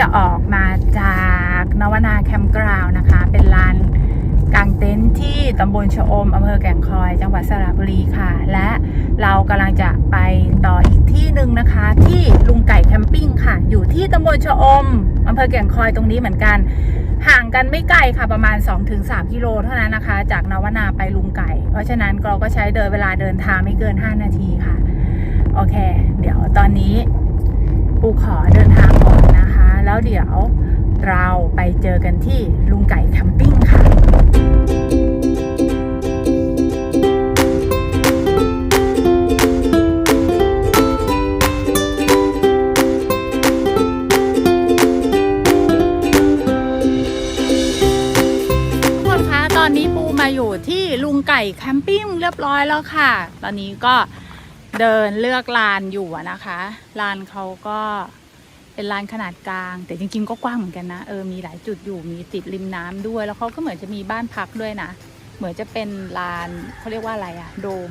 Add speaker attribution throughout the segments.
Speaker 1: จะออกมาจากนวนาแคมป์กราวนะคะ เป็นลานกางเต็นท์ที่ตำบลชะอมอำเภอแก่งคอย จังหวัดสระบุรีค่ะ และเรากำลังจะไปต่ออีกที่หนึ่งนะคะ ที่ลุงไก่แคมปิ้งค่ะ อยู่ที่ตำบลชะอมอำเภอแก่งคอยตรงนี้เหมือนกัน ห่างกันไม่ไกลค่ะประมาณ 2-3กิโลเท่านั้นนะคะ จากนวนาไปลุงไก่ เพราะฉะนั้นเราก็ใช้เดินเวลาเดินทางไม่เกิน 5 นาทีค่ะ โอเค เดี๋ยวตอนนี้ปูขอเดินทางก่อน แล้วเดี๋ยวเราไปเจอกันที่ลุงไก่แคมปิ้งค่ะทุกคนคะตอนนี้ปูมาอยู่ที่ลุงไก่แคมปิ้งเรียบร้อยแล้วค่ะ ตอนนี้ก็เดินเลือกลานอยู่นะคะ ลานเขาก็ เป็นลานขนาดกลาง แต่จริงๆก็กว้างเหมือนกันนะเออมีหลายจุดอยู่มีติดริมน้ำด้วย แล้วเขาก็เหมือนจะมีบ้านพักด้วยนะ เหมือนจะเป็นลานเขาเรียกว่าอะไรอะโดม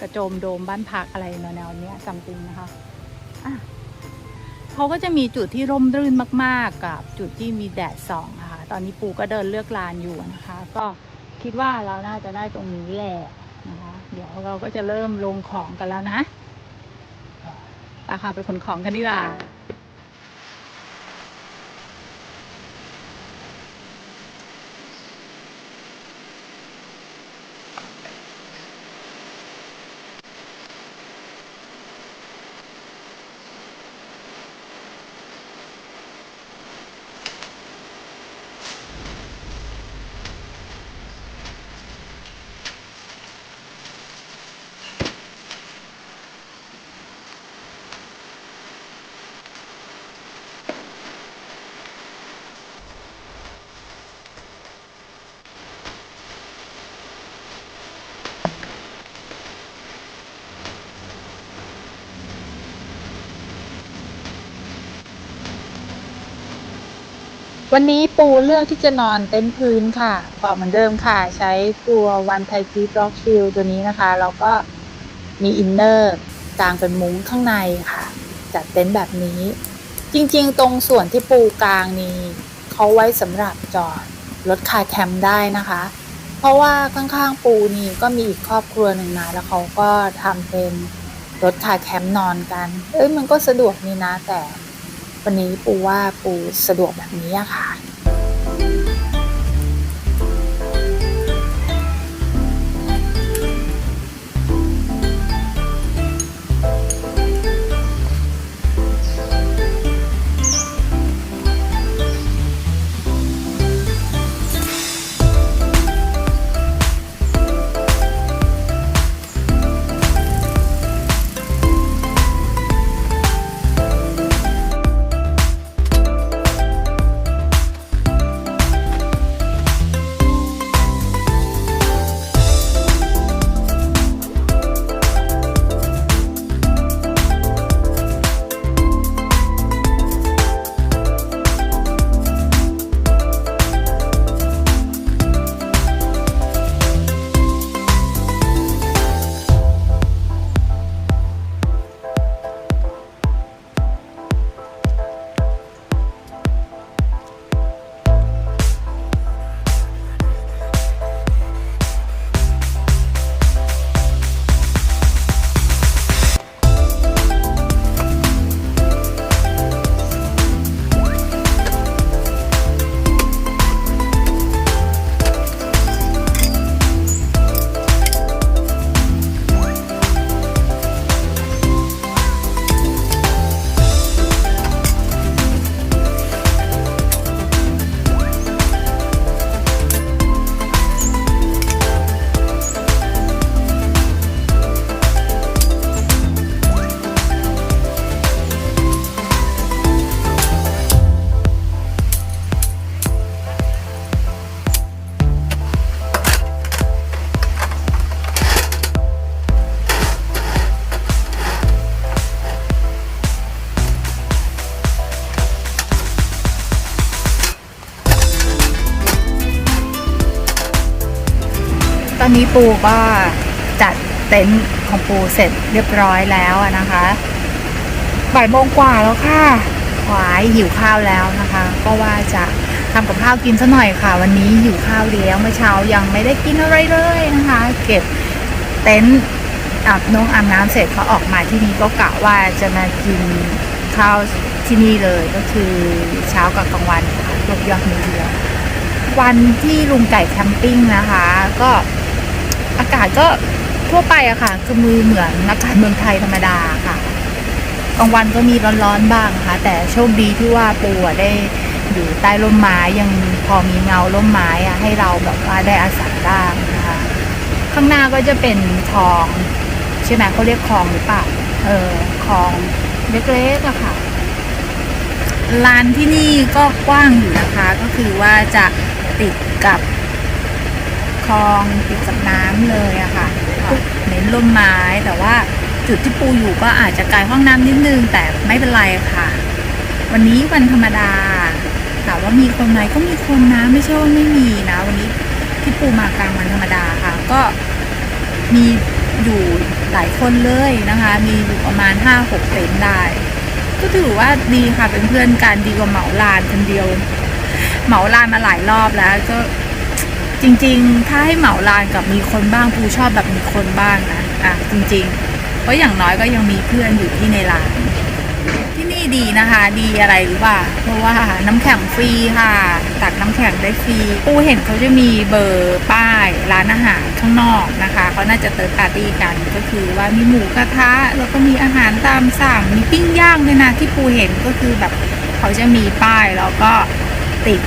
Speaker 1: กระโจมโดมบ้านพักอะไรแนวๆเนี้ยซัมติงนะคะอะเขาก็จะมีจุดที่ร่มรื่นมาก ๆ กับจุดที่มีแดดส่องค่ะ ตอนนี้ปูก็เดินเลือกลานอยู่นะคะ ก็คิดว่าเราน่าจะได้ตรงนี้แหละนะคะ เดี๋ยวเราก็จะเริ่มลงของกันแล้วนะไปค่ะไปขนของกันดีกว่า วันนี้ปูเลือกที่จะนอนเต็นท์พื้นค่ะบอเหมือนเดิมค่ะ ใช้ตัววันไทจีบล็อกฟิลตัวนี้นะคะ แล้วก็มีอินเนอร์กลางเป็นมุ้งข้างในค่ะ จัดเต็นท์แบบนี้ จริงๆ ตรงส่วนที่ปูกลางนี้เขาไว้สำหรับจอดรถคาแคมป์ได้นะคะ เพราะว่าข้างๆปูนี่ก็มีอีกครอบครัวหนึ่งนะแล้วเขาก็ทำเป็นรถคาแคมป์นอนกัน เอ้ยมันก็สะดวกนี่นะแต่ วันนี้ปูว่าปูสะดวกแบบนี้ค่ะ ตอนนี้ปูก็จัดเต็นท์ของปูเสร็จเรียบร้อยแล้วนะคะบ่ายโมงกว่าแล้วค่ะหวายหิวข้าวแล้วนะคะ ก็ว่าจะทำกับข้าวกินซะหน่อยค่ะ วันนี้หิวข้าวแล้วเมื่อเช้ายังไม่ได้กินอะไรเลยนะคะ เก็บเต็นท์อาบน้องอาบน้ำเสร็จเขาออกมาที่นี่ก็กะว่าจะมากินข้าวที่นี่เลยก็คือเช้ากับกลางวันค่ะยกยอดมือเดียววันที่ลุงไก่แคมปิ้งนะคะ ก็ อากาศก็ทั่วไปอะค่ะ คือมือเหมือนอากาศเมืองไทยธรรมดาค่ะบางวันก็มีร้อนๆบ้างนะคะแต่โชคดีที่ว่าปูได้อยู่ใต้ร่มไม้ยังพอมีเงาร่มไม้อะให้เราแบบว่าได้อาศัยได้นะคะข้างหน้าก็จะเป็นคลอง ใช่ไหมเขาเรียกคลองหรือเปล่าเออคลองเล็กๆอะค่ะลานที่นี่ก็กว้างอยู่นะคะ ก็คือว่าจะติดกับ ลองติดกับน้ำเลยอะค่ะเน้นร่มไม้แต่ว่าจุดที่ปูอยู่ก็อาจจะไกลห้องน้ำนิดนึง แต่ไม่เป็นไรค่ะ วันนี้วันธรรมดาถามว่ามีคนไหมก็มีคนนะไม่ใช่ว่าไม่มีนะ วันนี้ที่ปูมากลางวันธรรมดาค่ะ ก็มีอยู่หลายคนเลยนะคะ มีอยู่ประมาณห้าหกเต็นได้ ก็ถือว่าดีค่ะเป็นเพื่อนกันดีกว่าเหมาลานคนเดียว เหมาลานมาหลายรอบแล้วก็ จริง ๆ ถ้าให้เหมาลานกับมีคนบ้างปูชอบแบบมีคนบ้างนะอะจริงๆเพราะอย่างน้อยก็ยังมีเพื่อนอยู่ที่ในลานที่นี่ดีนะคะ ดีอะไรหรือว่าเพราะว่าน้ำแข็งฟรีค่ะตักน้ำแข็งได้ฟรีปูเห็นเขาจะมีเบอร์ป้ายร้านอาหารข้างนอกนะคะเขาน่าจะเติร์ปาร์ตี้กันก็คือว่ามีหมูกระทะแล้วก็มีอาหารตามสั่งมีปิ้งย่างด้วยนะที่ปูเห็นก็คือแบบเขาจะมีป้ายแล้วก็ติด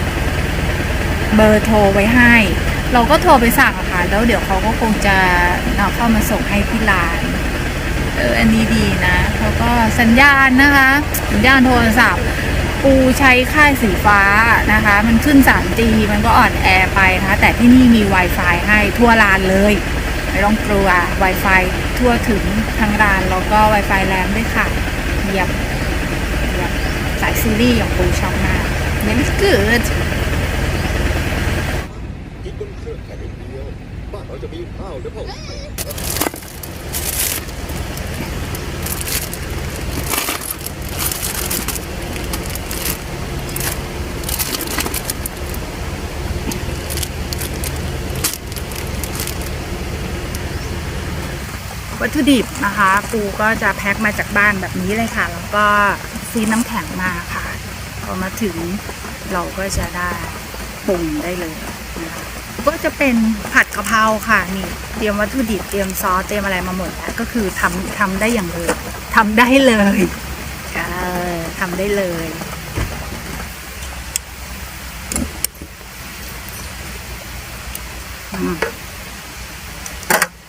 Speaker 1: เบอร์โทรไว้ให้ เราก็โทรไปสั่งค่ะ แล้วเดี๋ยวเขาก็คงจะเอาเข้ามาส่งให้ที่ร้าน เออ อันนี้ดีนะแล้วก็สัญญาณนะคะ สัญญาณโทรศัพท์ปูใช้ค่ายสีฟ้านะคะ มันขึ้น 3G มันก็อ่อนแอไปนะคะ แต่ที่นี่มี Wi-Fi ให้ทั่วร้านเลย ไม่ต้องกลัว Wi-Fi ทั่วถึงทั้งร้าน แล้วก็ Wi-Fi แรงด้วยค่ะเยี่ยมเยี่ยมสายซีรีส์ของปูชอบมาก Very good
Speaker 2: กินบนเครื่องแค่นิดเดียว บ้านเราจะมีข้าวหรือเปล่า
Speaker 1: วัต ถุดิบนะคะปูก็จะแพ็คมาจากบ้านแบบนี้เลยค่ะ แล้วก็ซีน้ำแข็งมาค่ะพอมาถึงเราก็จะได้ปรุงได้เลยนะคะก็จะเป็นผัดกะเพราค่ะนี่เตรียมวัตถุดิบเตรียมซอสเตรียมอะไรมาหมดแล้วก็คือทำทำได้อย่างเลยทำได้เลยเออทำได้เลยอืม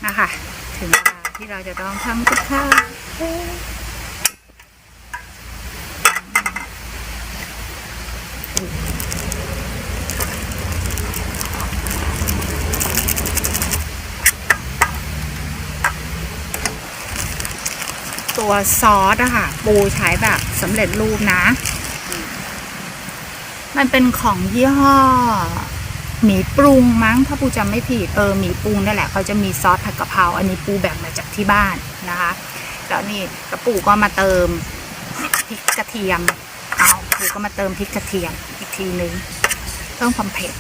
Speaker 1: นะคะ ถึงเวลา ที่เราจะต้องทำกับข้าวตัวซอสอะค่ะ ปูใช้แบบสำเร็จรูปนะ มันเป็นของยี่ห้อหมีปรุงมั้งถ้าปูจำไม่ผิดเออหมีปรุงนั่นแหละเขาจะมีซอสะเพราอันนี้ปูแบ่งมาจากที่บ้านนะคะแล้วนี่กระปูก็มาเติมพริกกระเทียมเอาปูก็มาเติมพริกกระเทียมอีกทีนึงเพิ่มความเผ็ด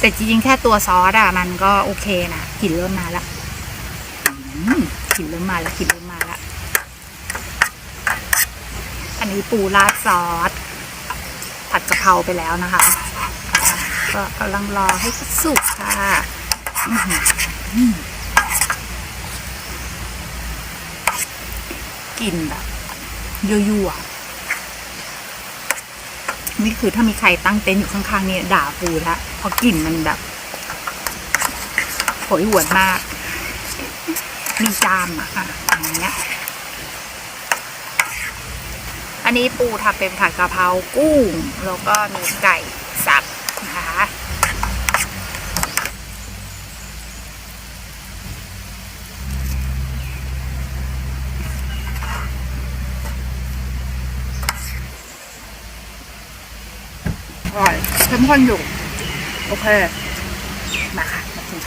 Speaker 1: แต่จริงๆแค่ตัวซอสอะมันก็โอเคนะกลิ่นเริ่มมาแล้วกลิ่นเริ่มมาแล้วกลิ่นเริ่มมาแล้วอันนี้ปูราดซอสผัดกะเพราไปแล้วนะคะ ก็กำลังรอให้สุกค่ะ กลิ่นแบบยั่วๆนี่คือถ้ามีใครตั้งเต็นท์อยู่ข้างๆนี่ด่าปูล้วเพราะกลิ่นมันแบบโหยหวนมาก มีจามอะค่ะอย่างเงี้ย อันนี้ปูทำเป็นผัดกะเพรากุ้ง แล้วก็มีไก่สับนะคะ อร่อย เข้มข้นอยู่ โอเค มาค่ะมากิน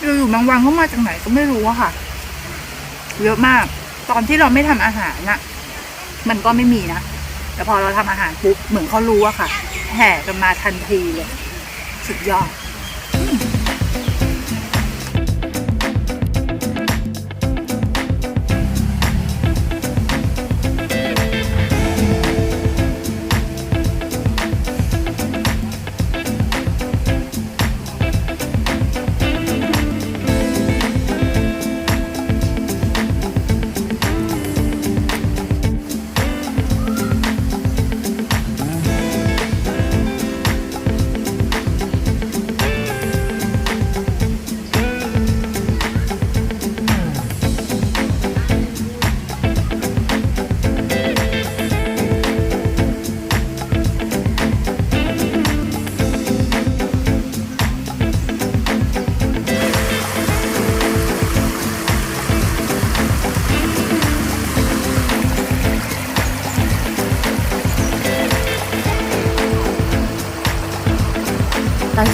Speaker 1: อยู่ๆบางวันเขามาจากไหนก็ไม่รู้อะค่ะ เยอะมาก ตอนที่เราไม่ทำอาหารน่ะมันก็ไม่มีนะ แต่พอเราทำอาหารปุ๊บเหมือนเขารู้อะค่ะ แห่กันมาทันทีเลย สุดยอด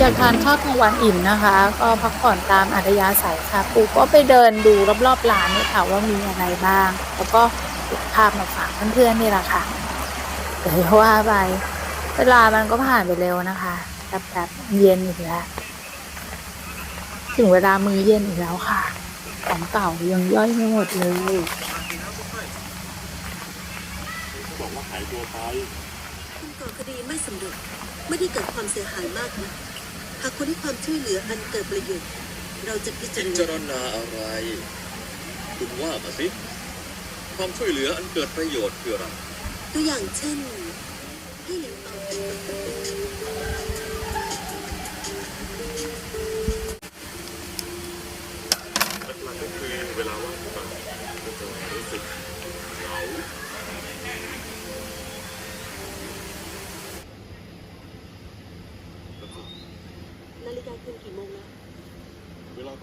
Speaker 1: จากทานข้าวกลางวันอิ่มนะคะ ก็พักผ่อนตามอัธยาศัยค่ะปูก็ไปเดินดูรอบๆร้านนี่ค่ะว่ามีอะไรบ้าง แล้วก็เก็บภาพมาฝากเพื่อนๆนี่แหละค่ะเดี๋ยวว่าไปเวลามันก็ผ่านไปเร็วนะคะแป๊บๆเย็นอีกแล้วถึงเวลามือเย็นอีกแล้วค่ะ ของเก่ายังย่อยไม่หมดเลย
Speaker 2: บอกว่าหายตัวไป
Speaker 3: คุณก่อคดีไม่สำเร็จไม่ได้เกิดความเสียหายมากนะ หากคุณให้ความช่วยเหลืออันเกิดประโยชน์ เราจะพิจาร
Speaker 2: พิจาร
Speaker 3: ณา
Speaker 2: ณาอะไร คุณว่ามาสิ ความช่วยเหลืออันเกิดประโยชน์คืออะไร
Speaker 3: ตัวอย่างเช่น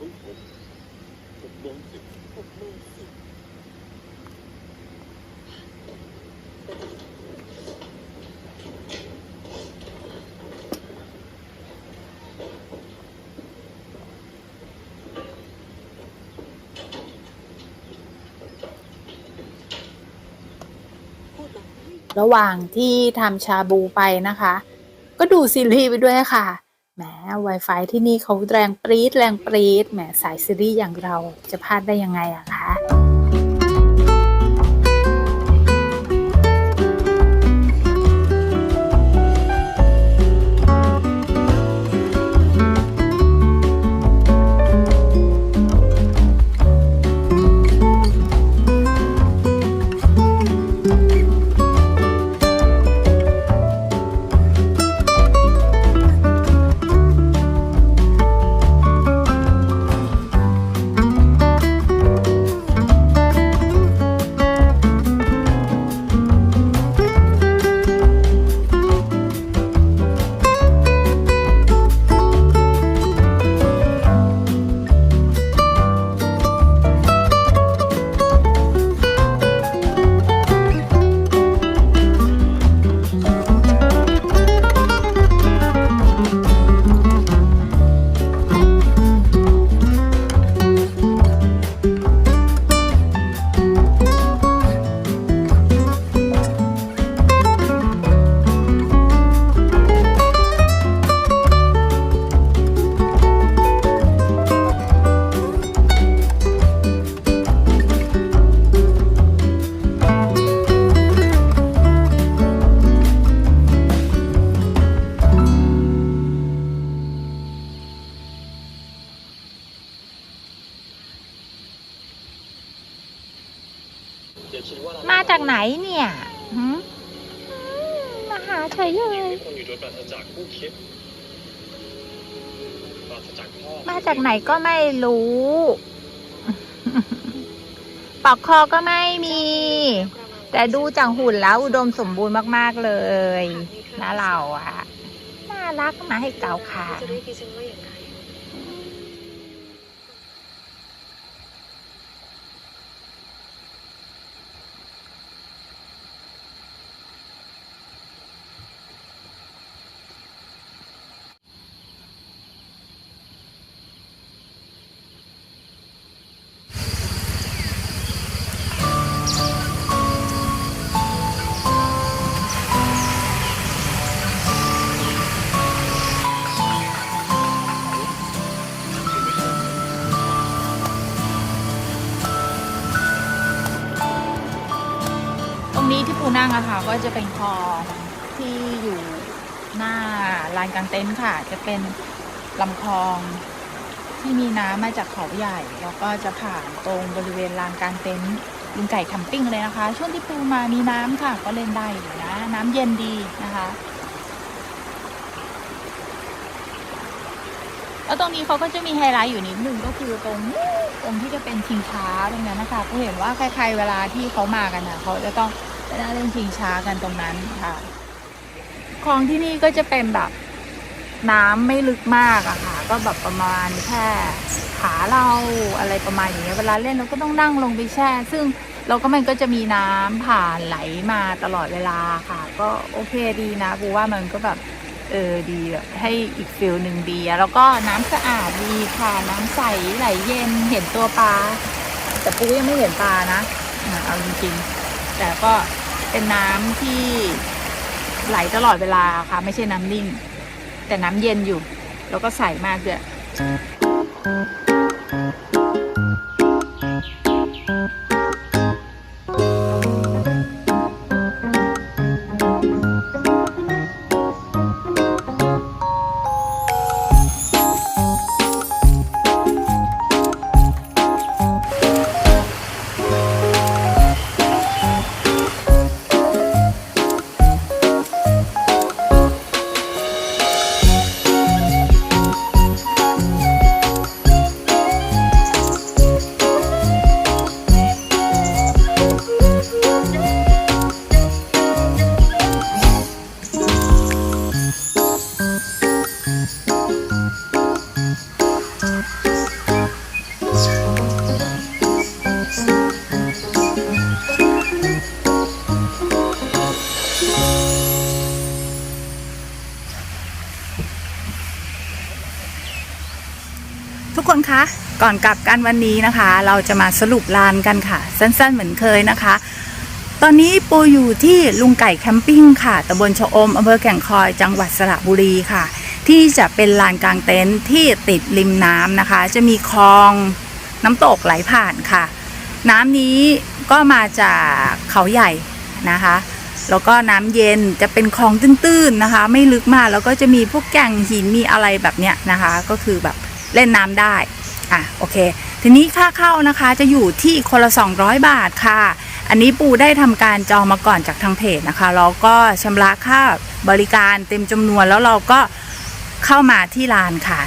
Speaker 2: ของผมหกโมงสิบ
Speaker 3: หกโมงสิบ
Speaker 1: ระหว่างที่ทำชาบูไปนะคะ ก็ดูซีรีส์ไปด้วยค่ะ Wi-Fi ที่นี่เขาแรงปรี๊ดแรงปรี๊ดแหมสายซีรีส์อย่างเราจะพลาดได้ยังไงอะ กไหน
Speaker 2: ก็
Speaker 1: ไม่รู้ ปอกคอก็ไม่มี แต่ดูจากหุ่นแล้วอุดมสมบูรณ์มาก ๆ เลยนะเราอะน่ารักมาให้เกาขา
Speaker 3: จะเรียกดิฉันว่าอย่างไร
Speaker 1: จะเป็นคลองที่อยู่หน้าลานกางเต็นท์ค่ะ จะเป็นลำคลองที่มีน้ำมาจากเขาใหญ่ แล้วก็จะผ่านตรงบริเวณลานกางเต็นท์ลุงไก่แคมปิ้งเลยนะคะ ช่วงที่ปูมามีน้ำค่ะ ก็เล่นได้อยู่นะ น้ำเย็นดีนะคะแล้วตรงนี้เขาก็จะมีไฮไลท์อยู่นิดนึงก็คือตรงตรงที่จะเป็นชิงช้าตรงนั้นนะคะก็เห็นว่าใครๆเวลาที่เขามากันนะเขาจะต้อง ไปนั่งเล่นชิงช้ากันตรงนั้นค่ะ คลองที่นี่ก็จะเป็นแบบน้ำไม่ลึกมากอะค่ะ ก็แบบประมาณแค่ขาเราอะไรประมาณอย่างเงี้ยเวลาเล่นเราก็ต้องนั่งลงไปแช่ ซึ่งเราก็มันก็จะมีน้ำผ่านไหลมาตลอดเวลาค่ะ ก็โอเคดีนะปูว่ามันก็แบบเออดีแบบให้อีกฟิลหนึ่งดี แล้วก็น้ำสะอาดดีค่ะน้ำใสไหลเย็นเห็นตัวปลาแต่ปูยังไม่เห็นปลานะอะเอาจริงๆ แต่ก็ เป็นน้ำที่ไหลตลอดเวลาค่ะ ไม่ใช่น้ำนิ่ง แต่น้ำเย็นอยู่ แล้วก็ใสมากเลย อนกลับกันวันนี้นะคะ เราจะมาสรุปลานกันค่ะ สั้นๆเหมือนเคยนะคะ ตอนนี้ปูอยู่ที่ลุงไก่แคมปิ้งค่ะตำบลชะอมอำเภอแก่งคอยจังหวัดสระบุรีค่ะ ที่จะเป็นลานกลางเต็นท์ที่ติดริมน้ำนะคะ จะมีคลองน้ำตกไหลผ่านค่ะ น้ำนี้ก็มาจากเขาใหญ่นะคะ แล้วก็น้ำเย็นจะเป็นคลองตื้นๆนะคะ ไม่ลึกมากแล้วก็จะมีพวกแก่งหินมีอะไรแบบเนี้ยนะคะ ก็คือแบบเล่นน้ำได้ อะโอเค ทีนี้ค่าเข้านะคะจะอยู่ที่คนละ 200 บาทค่ะ อันนี้ปูได้ทำการจองมาก่อนจากทางเพจนะคะ แล้วก็ชำระค่าบริการเต็มจำนวนแล้วเราก็เข้ามาที่ลานค่ะ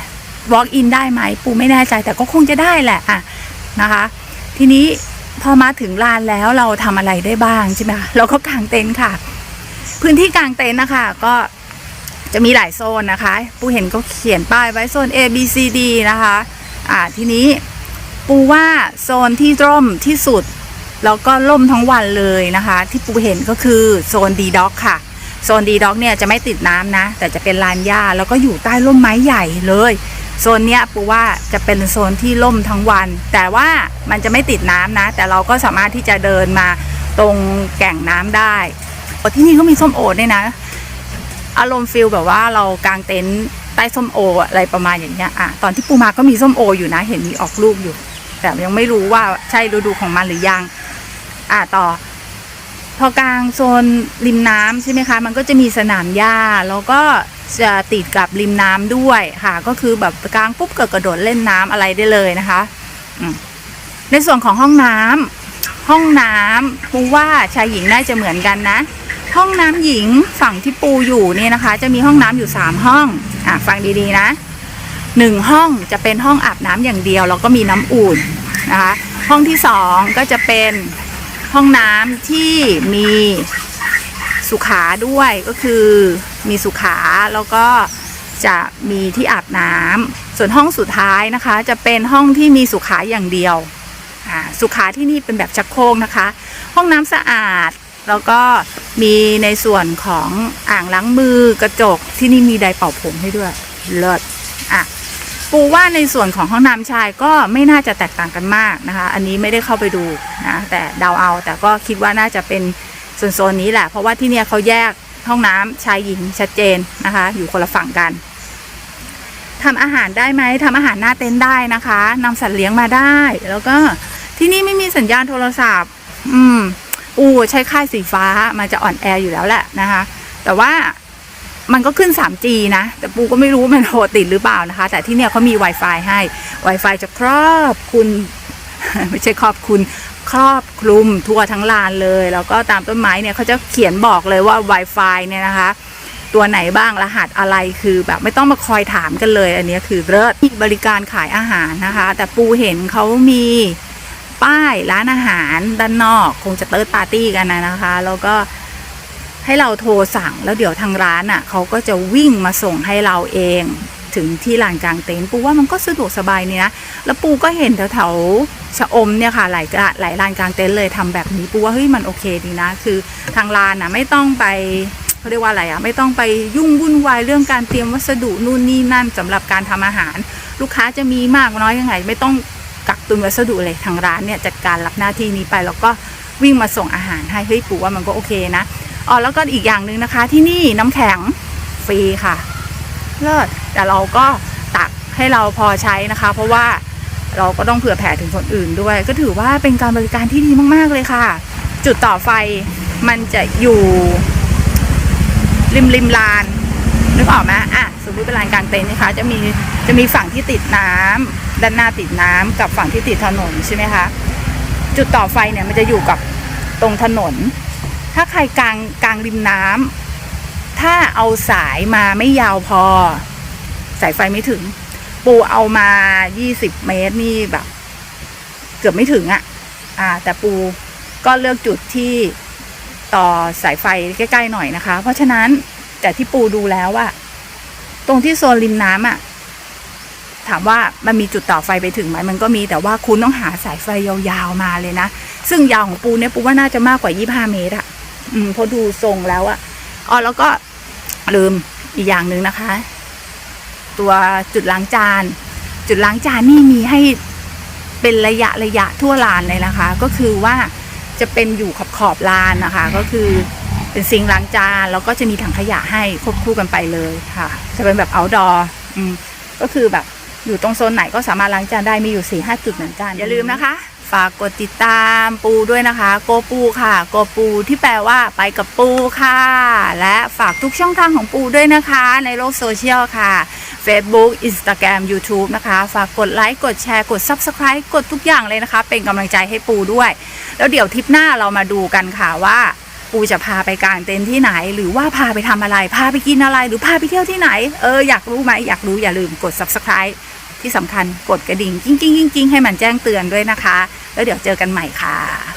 Speaker 1: walk in ได้ไหมปูไม่แน่ใจแต่ก็คงจะได้แหละอะนะคะ ทีนี้พอมาถึงลานแล้วเราทำอะไรได้บ้างใช่ไหมคะเราก็กางเต็นท์ค่ะ พื้นที่กางเต็นท์นะคะ ก็จะมีหลายโซนนะคะ ปูเห็นก็เขียนป้ายไว้โซน A B C D นะคะ อ่าทีนี้ปูว่าโซนที่ร่มที่สุด แล้วก็ล่มทั้งวันเลยนะคะ ที่ปูเห็นก็คือโซนดีด็อกค่ะ โซนดีด็อกเนี่ยจะไม่ติดน้ำนะ แต่จะเป็นลานหญ้าแล้วก็อยู่ใต้ร่มไม้ใหญ่เลย โซนเนี้ยปูว่าจะเป็นโซนที่ล่มทั้งวัน แต่ว่ามันจะไม่ติดน้ำนะ แต่เราก็สามารถที่จะเดินมาตรงแก่งน้ำได้ที่นี่ก็มีส้มโอด้วยนะ อารมณ์ฟิลแบบว่าเรากางเต็นท์ ใต้ส้มโออะไรประมาณอย่างเงี้ยอะตอนที่ปูมาก็มีส้มโออยู่นะ เห็นมีออกลูกอยู่ แต่ยังไม่รู้ว่าใช่ฤดูของมันหรือยัง อะต่อ พอกลางโซนริมน้ำใช่ไหมคะ มันก็จะมีสนามหญ้าแล้วก็จะติดกับริมน้ำด้วยค่ะ ก็คือแบบกลางปุ๊บก็กระโดดเล่นน้ำอะไรได้เลยนะคะในส่วนของห้องน้ำห้องน้ำปูว่าชายหญิงน่าจะเหมือนกันนะ ห้องน้ำหญิงฝั่งที่ปูอยู่เนี่ยนะคะ จะมีห้องน้ำอยู่สามห้อง อะฟังดีๆนะหนึ่งห้องจะเป็นห้องอาบน้ำอย่างเดียวแล้วก็มีน้ำอุ่นนะคะห้องที่สองก็จะเป็นห้องน้ำที่มีสุขาด้วยก็คือมีสุขาแล้วก็จะมีที่อาบน้ำส่วนห้องสุดท้ายนะคะ จะเป็นห้องที่มีสุขาอย่างเดียวสุขาที่นี่เป็นแบบชักโครกนะคะ ห้องน้ำสะอาด แล้วก็มีในส่วนของอ่างล้างมือกระจกที่นี่มีไดร์เป่าผมให้ด้วย เลิศอะปูว่าในส่วนของห้องน้ำชายก็ไม่น่าจะแตกต่างกันมากนะคะ อันนี้ไม่ได้เข้าไปดูนะแต่เดาเอา แต่ก็คิดว่าน่าจะเป็นโซนๆนี้แหละ เพราะว่าที่เนี่ยเขาแยกห้องน้ำชายหญิงชัดเจนนะคะ อยู่คนละฝั่งกันทำอาหารได้ไหมทำอาหารหน้าเต็นท์ได้นะคะนำสัตว์เลี้ยงมาได้ แล้วก็ที่นี่ไม่มีสัญญาณโทรศัพท์ อืม อูใช้ค่ายสีฟ้ามันจะอ่อนแออยู่แล้วแหละนะคะ แต่ว่ามันก็ขึ้น 3G นะ แต่ปูก็ไม่รู้มันโทรติดหรือเปล่านะคะ แต่ที่เนี่ยเขามี Wi-Fi ให้ Wi-Fi จะครอบคุณ ไม่ใช่ครอบคุณครอบคลุมทั่วทั้งลานเลย แล้วก็ตามต้นไม้เนี่ยเขาจะเขียนบอกเลยว่า Wi-Fi เนี่ยนะคะ ตัวไหนบ้างรหัสอะไรคือแบบไม่ต้องมาคอยถามกันเลย อันนี้คือเลิศมีบริการขายอาหารนะคะ แต่ปูเห็นเขามี ป้ายร้านอาหารด้านนอก คงจะเติร์ดปาร์ตี้กันนะนะคะ แล้วก็ให้เราโทรสั่งแล้วเดี๋ยวทางร้านอะเขาก็จะวิ่งมาส่งให้เราเองถึงที่ลานกลางเต็นท์ปูว่ามันก็สะดวกสบายนี่นะ แล้วปูก็เห็นแถวๆชะอมเนี่ยค่ะหลายกะหลายลานกลางเต็นท์เลยทำแบบนี้ปูว่าเฮ้ยมันโอเคดีนะ คือทางร้านอะไม่ต้องไปเขาเรียกว่าอะไรอะไม่ต้องไปยุ่งวุ่นวายเรื่องการเตรียมวัสดุนู่นนี่นั่นสำหรับการทำอาหาร ลูกค้าจะมีมากน้อยยังไง ไม่ต้อง กักตุนวัสดุเลยทางร้านเนี่ยจัดการรับหน้าที่นี้ไปแล้วก็วิ่งมาส่งอาหารให้เฮ้ยปู่ว่ามันก็โอเคนะอ๋อแล้วก็อีกอย่างหนึ่งนะคะ ที่นี่น้ำแข็งฟรีค่ะเลิศแต่เราก็ตักให้เราพอใช้นะคะ เพราะว่าเราก็ต้องเผื่อแผ่ถึงคนอื่นด้วย ก็ถือว่าเป็นการบริการที่ดีมาก ๆ เลยค่ะ จุดต่อไฟมันจะอยู่ริมริมลานนึกออกไหมอะสมมติเป็นลานกลางเต็นท์นะคะ จะมีจะมีฝั่งที่ติดน้ำ ด้านหน้าติดน้ำกับฝั่งที่ติดถนนใช่ไหมคะจุดต่อไฟเนี่ยมันจะอยู่กับตรงถนน ถ้าใครกลางกลางริมน้ำถ้าเอาสายมาไม่ยาวพอ สายไฟไม่ถึง ปูเอามา20เมตรนี่แบบ เกือบไม่ถึงอะ่ะ อ่า แต่ปูก็เลือกจุดที่ต่อสายไฟใกล้ ๆ หน่อยนะคะ เพราะฉะนั้นแต่ที่ปูดูแล้วว่าตรงที่โซนริมน้ำอะ่ะ ถามว่ามันมีจุดต่อไฟไปถึงไหมมันก็มีแต่ว่าคุณต้องหาสายไฟยาวๆมาเลยนะ ซึ่งยาวของปูเนี่ยปูว่าน่าจะมากกว่า 25 เมตรอะอืมพราะดูทรงแล้วอะอ๋อแล้วก็ลืมอีกอย่างหนึ่งนะคะ ตัวจุดล้างจาน จุดล้างจานนี่มีให้เป็นระยะระยะทั่วลานเลยนะคะ ก็คือว่าจะเป็นอยู่ขอบขอบลานนะคะ ก็คือเป็นซิงล้างจานแล้วก็จะมีถังขยะให้ควบคู่กันไปเลยค่ะ จะเป็นแบบ outdoor อืมก็คือแบบ อยู่ตรงโซนไหนก็สามารถล้างจานได้มีอยู่4ี่ห้าจุดเหมือนกัน อย่าลืมนะคะ ฝากกดติดตามปูด้วยนะคะ โกปูค่ะ โกปูที่แปลว่าไปกับปูค่ะ และฝากทุกช่องทางของปูด้วยนะคะ ในโลกโซเชียลค่ะ Facebook Instagram YouTube นะคะ ฝากกดไลค์กดแชร์กด Subscribe กดทุกอย่างเลยนะคะ เป็นกำลังใจให้ปูด้วย แล้วเดี๋ยวทริปหน้าเรามาดูกันค่ะว่าปูจะพาไปกางเต็นท์ที่ไหน หรือว่าพาไปทำอะไร พาไปกินอะไร หรือพาไปเที่ยวที่ไหน เออ อยากรู้ไหม อยากรู้อย่าลืมกด Subscribe ที่สำคัญกดกระดิ่งกิ้งกิ้งกิ้งให้มันแจ้งเตือนด้วยนะคะ แล้วเดี๋ยวเจอกันใหม่ค่ะ